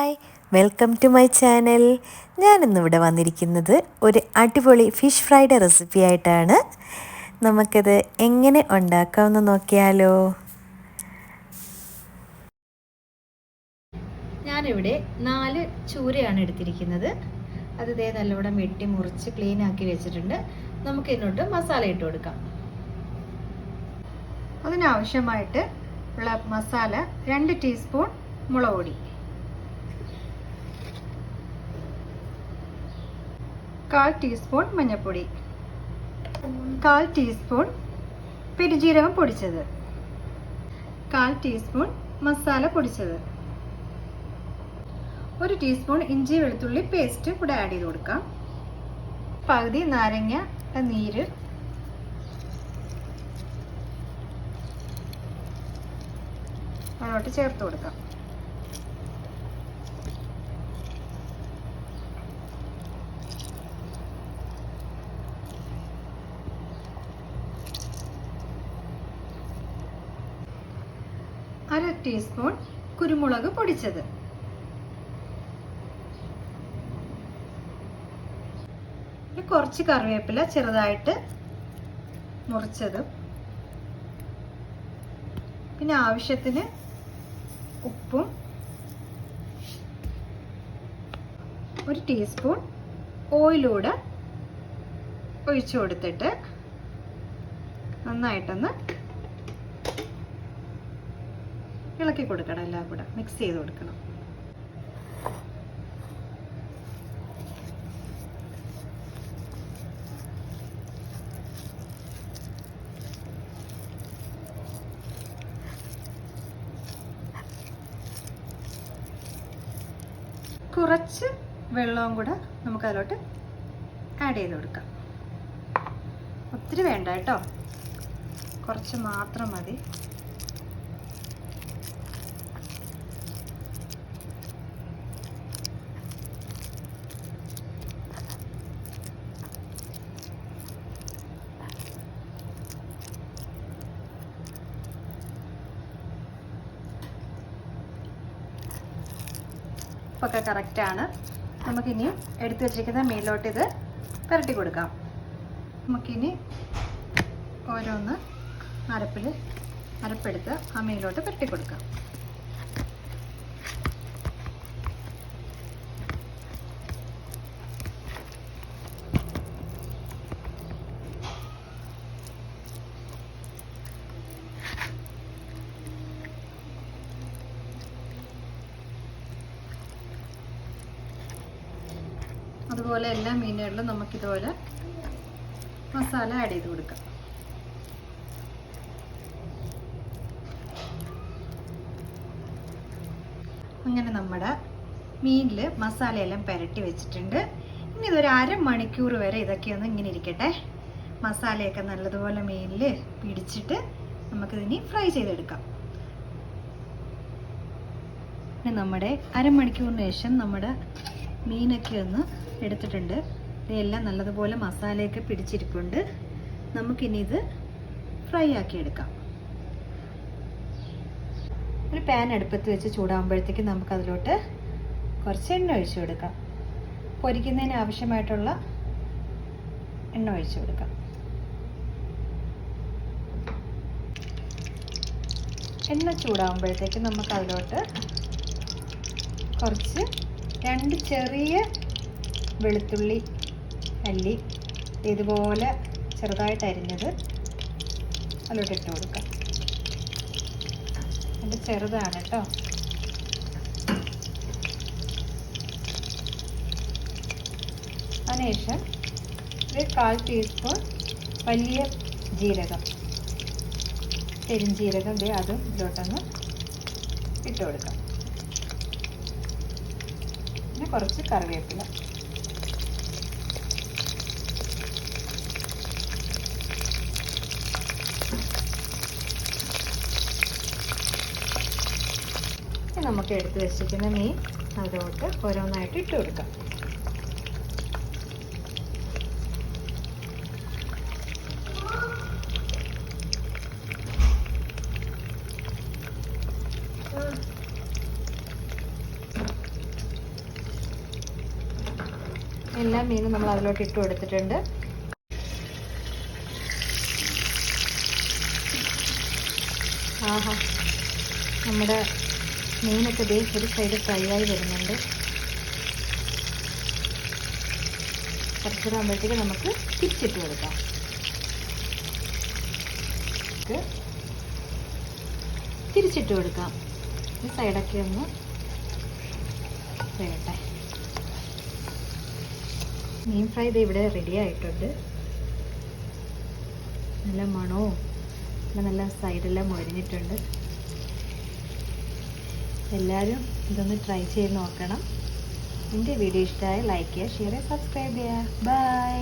Hi welcome to my channel. ഞാനിന്നിവിടെ വന്നിരിക്കുന്നത് ഒരു അടിപൊളി ഫിഷ് ഫ്രൈഡ് റെസിപ്പി ആയിട്ടാണ്. നമുക്കത് എങ്ങനെ ഉണ്ടാക്കാമെന്ന് നോക്കിയാലോ. ഞാനിവിടെ നാല് ചൂരയാണ് എടുത്തിരിക്കുന്നത്. അത് ഇതേ നല്ലവണ്ണം വെട്ടി മുറിച്ച് ക്ലീൻ ആക്കി വെച്ചിട്ടുണ്ട്. നമുക്ക് ഇതിനോട്ട് മസാല ഇട്ട് കൊടുക്കാം. അതിനാവശ്യമായിട്ട് ഉള്ള മസാല രണ്ട് ടീസ്പൂൺ മുളക് പൊടി. കാൽ ടീസ്പൂൺ മഞ്ഞൾപ്പൊടി. കാൽ ടീസ്പൂൺ പെരുജീരകം പൊടിച്ചത്. കാൽ ടീസ്പൂൺ മസാല പൊടിച്ചത്. ഒരു ടീസ്പൂൺ ഇഞ്ചി വെളുത്തുള്ളി പേസ്റ്റ് കൂടെ ആഡ് ചെയ്ത് കൊടുക്കാം. പകുതി നാരങ്ങ നീര്. അതിലോട്ട് ചേർത്ത് കൊടുക്കാം. ടീസ്പൂൺ കുരുമുളക് പൊടിച്ചത്. കുറച്ച് കറിവേപ്പില ചെറുതായിട്ട് മുറിച്ചതും. പിന്നെ ആവശ്യത്തിന് ഉപ്പും ഒരു ടീസ്പൂൺ ഓയിലൂടെ ഒഴിച്ചു കൊടുത്തിട്ട് നന്നായിട്ടൊന്ന് ഇളക്കി കൊടുക്കണം എല്ലാം കൂടെ. മിക്സ് ചെയ്ത് കൊടുക്കണം. കുറച്ച് വെള്ളവും കൂടെ നമുക്ക് അതിലോട്ട് ആഡ് ചെയ്ത് കൊടുക്കാം. ഒത്തിരി വേണ്ട കേട്ടോ. കുറച്ച് മാത്രം മതി. ഉപ്പൊക്കെ കറക്റ്റാണ്. നമുക്കിനി എടുത്തു വച്ചിരിക്കുന്ന മേലോട്ട് ഇത് പുരട്ടി കൊടുക്കാം. നമുക്കിനി ഓരോന്ന് അരപ്പിൽ അരപ്പെടുത്ത് ആ മേലോട്ട് പുരട്ടി കൊടുക്കാം. അതുപോലെ എല്ലാ മീനുകളിലും നമുക്കിതുപോലെ മസാല ആഡ് ചെയ്ത് കൊടുക്കാം. അങ്ങനെ നമ്മുടെ മീനിൽ മസാലയെല്ലാം പുരട്ടി വെച്ചിട്ടുണ്ട്. ഇനി ഇതൊരു അരമണിക്കൂർ വരെ ഇതൊക്കെ ഒന്ന് ഇങ്ങനെ ഇരിക്കട്ടെ. മസാലയൊക്കെ നല്ലതുപോലെ മീനിൽ പിടിച്ചിട്ട് നമുക്കിതിനി ഫ്രൈ ചെയ്തെടുക്കാം. പിന്നെ നമ്മുടെ അരമണിക്കൂറിന് ശേഷം നമ്മുടെ മീനൊക്കെ ഒന്ന് എടുത്തിട്ടുണ്ട്. ഇതെല്ലാം നല്ലതുപോലെ മസാലയൊക്കെ പിടിച്ചിരിപ്പുണ്ട്. നമുക്കിനി ഇത് ഫ്രൈ ആക്കി എടുക്കാം. ഒരു പാൻ അടുപ്പത്ത് വെച്ച് ചൂടാകുമ്പോഴത്തേക്ക് നമുക്ക് അതിലോട്ട് കുറച്ച് എണ്ണ ഒഴിച്ചു കൊടുക്കാം. പൊരിക്കുന്നതിന് ആവശ്യമായിട്ടുള്ള എണ്ണ ഒഴിച്ചു കൊടുക്കാം. എണ്ണ ചൂടാകുമ്പോഴത്തേക്ക് നമുക്ക് അതിലോട്ട് കുറച്ച് രണ്ട് ചെറിയ വെളുത്തുള്ളി അല്ലി ഇതുപോലെ ചെറുതായിട്ട് അരിഞ്ഞത് അതിലോട്ട് ഇട്ട് കൊടുക്കാം. അത് ചെറുതാണ് കേട്ടോ. അതിനുശേഷം ഒരു കാൽ ടീസ്പൂൺ വലിയ ജീരകം പെരുംജീരകം ജീരകം അതും ഇതിലോട്ടൊന്ന് ഇട്ട് കൊടുക്കാം. കുറച്ച് കറിവേപ്പില. നമുക്ക് എടുത്ത് വെച്ചിരിക്കുന്ന മീൻ അതിലോട്ട് ഓരോന്നായിട്ട് ഇട്ട് കൊടുക്കാം. എല്ലാ മീനും നമ്മൾ അതിലോട്ട് ഇട്ട് കൊടുത്തിട്ടുണ്ട്. ആഹാ. നമ്മുടെ മീനൊക്കെ ദേ ഒരു സൈഡ് ഫ്രൈ ആയി വരുന്നുണ്ട്. കുറച്ചിടാകുമ്പോഴത്തേക്ക് നമുക്ക് തിരിച്ചിട്ട് കൊടുക്കാം. തിരിച്ചിട്ട് കൊടുക്കാം. ഈ സൈഡൊക്കെ ഒന്ന് വേട്ടെ മീൻ ഫ്രൈ ഇത് ഇവിടെ റെഡി ആയിട്ടുണ്ട്. നല്ല മണവും നല്ല സൈഡെല്ലാം മൊരിഞ്ഞിട്ടുണ്ട്. എല്ലാവരും ഇതൊന്ന് ട്രൈ ചെയ്ത് നോക്കണം. എന്റെ വീഡിയോ ഇഷ്ടമായ ലൈക്ക് ചെയ്യുക ഷെയർ ചെയ്യുക സബ്സ്ക്രൈബ് ചെയ്യുക. ബൈ